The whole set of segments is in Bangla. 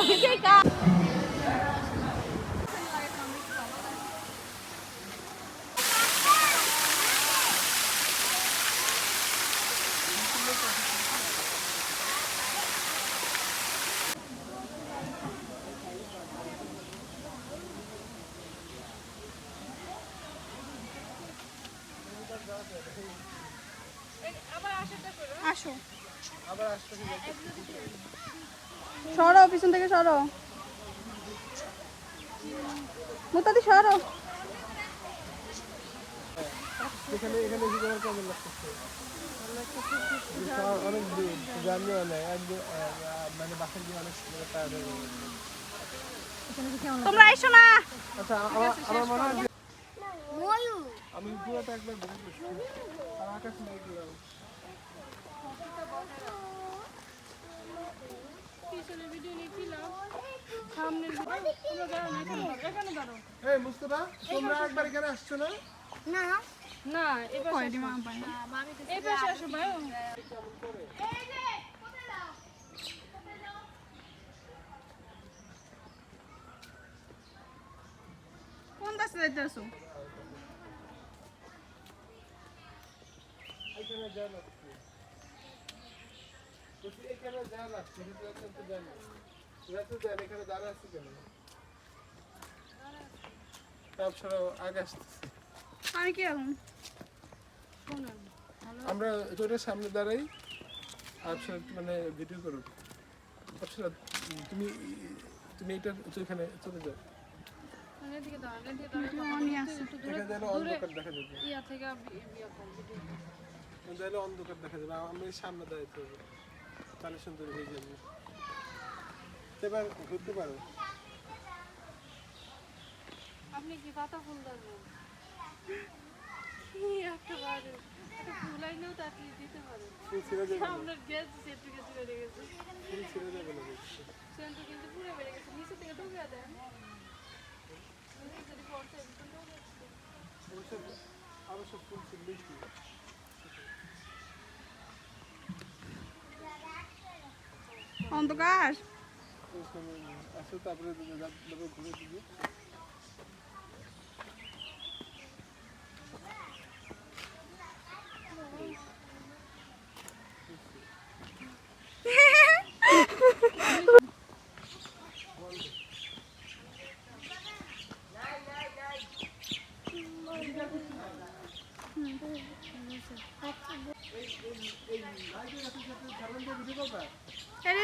আমি যে কা আসো সরো পিছন থেকে সরো। মুতাদি সরো। এখানে এখানে এসে তোমার কেমন লাগতেছে? অনেক জার্নি অনেক একদম মানে গিয়ে অনেক হয়ে তোমরা এসো না। আচ্ছা আমার মনে হয় আমি পুরোটা একবার ঘুরে আর আকাশ নিয়ে এই মুস্তফা তোমরা একবার এখানে আসছো না? না। এবার কয়টি মা পায় এই পাশে আসো ভাই। কোন দাসে যাইতেছো এখানে যা লাগছে। এখানে যা লাগছে কিন্তু তো জানি এখানে আমি আমরা তোদের সামনে দাঁড়াই মানে ভিডিও করো আচ্ছা তুমি তুমি এটা তো এখানে চলে যাও অন্ধকার দেখা যাবে আমি সামনে দাঁড়াইতে হবে তাহলে সুন্দর হয়ে যাবে এবার ঘুরতে পারো। আপনি কি পাতা ফুল ধরবেন একেবারে? একটা ফুল আইনেও তো আপনি দিতে পারেন ফুল ছিঁড়ে যাবে না। আপনার গ্যাস সেটু গেছে বেড়ে গেছে। ফুল ছিঁড়ে যাবে না বলছি। সেন্টু কিন্তু পুরো বেড়ে গেছে নিচে থেকে ঢুকে দেন যদি পড়ছে। অবশ্য ফুল অন্ধকার? আসো তারপরে ঘুরে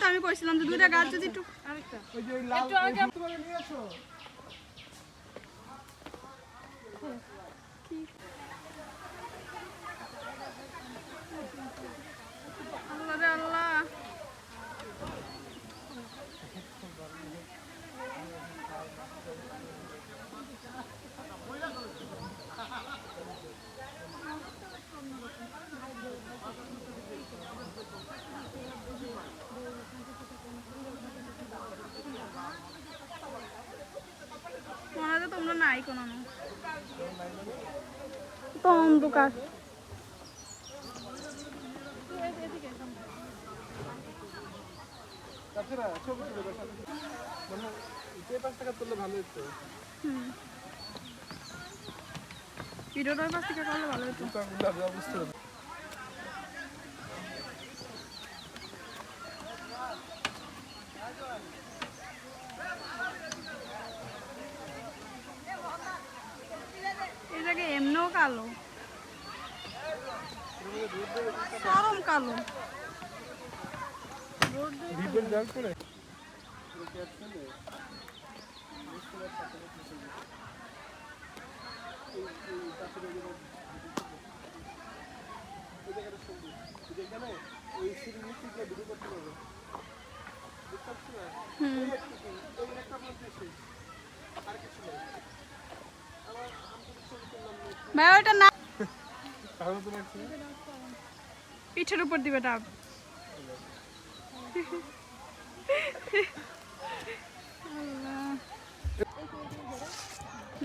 তো আমি কইছিলাম যে দুইটা গাছ যদি একটু ওই যে লাল ওই ফুলগুলো নিয়ে আল্লাহ আল্লাহ মনে হয় যে তোমরা নাই কোনো তো অন্ধকার তাছাড়া ছবি তুলে বসানো মানে যে পাঁচ টাকা তুললে ভালো হতো হুম। ভিডিওটার পাশ থেকে করলে ভালো হতো কিন্তু আমি লাভ অবস্থা এই জায়গায় এমনিও কালো। চরম কালো। হুম। ভাই ওইটা না পিঠের উপর দিবে ডাব।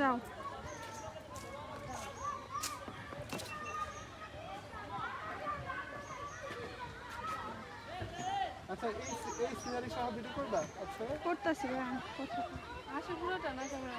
যাও। আচ্ছা এই এই সিনারি সহ ভিডিও করবা? আচ্ছা। করতেছি ভাই করতেছি। আসে পুরোটা না ক্যামেরা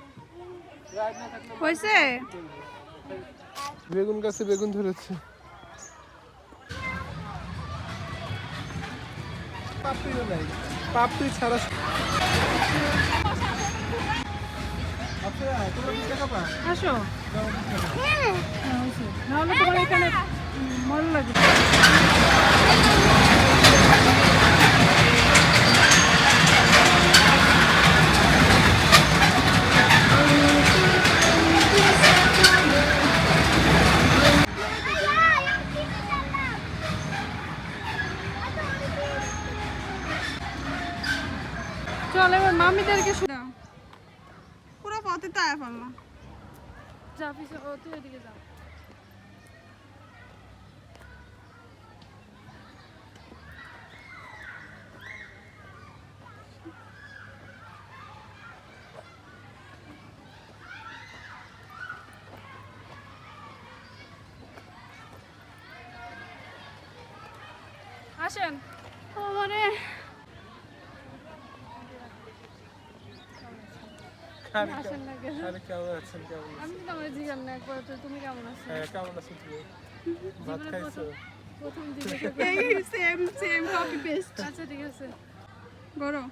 হয়েছে? বেগুন গাছে বেগুন ধরেছে। পাপড়িও নাই পাপড়ি ছাড়া আসো। হ্যাঁ। নাহলে তোমার এখানে উম, মজা লাগবে চল এবার মামিদেরকে শু- দাও। পুরো পথে তো আয়া পারলাম যা পিছনে ও তুই ওইদিকে যা। আসেন। আমারে আরে আসেন না কেন? আরে কেমন আছেন? কেমন আমি তো আমার জিজ্ঞান না একবার তো তুমি কেমন আছো? হ্যাঁ কেমন আছেন তুমি? ভাত খাইছো? প্রথম দিকে এই সেম সেম কপি পেস্ট আচ্ছা ঠিক আছে। গরম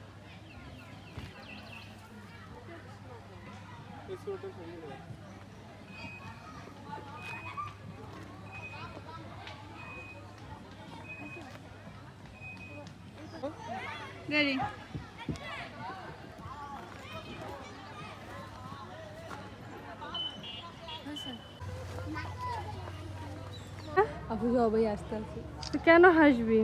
রেডি হয়েছে আপু সবাই আসতে আছে কেন হাসবি?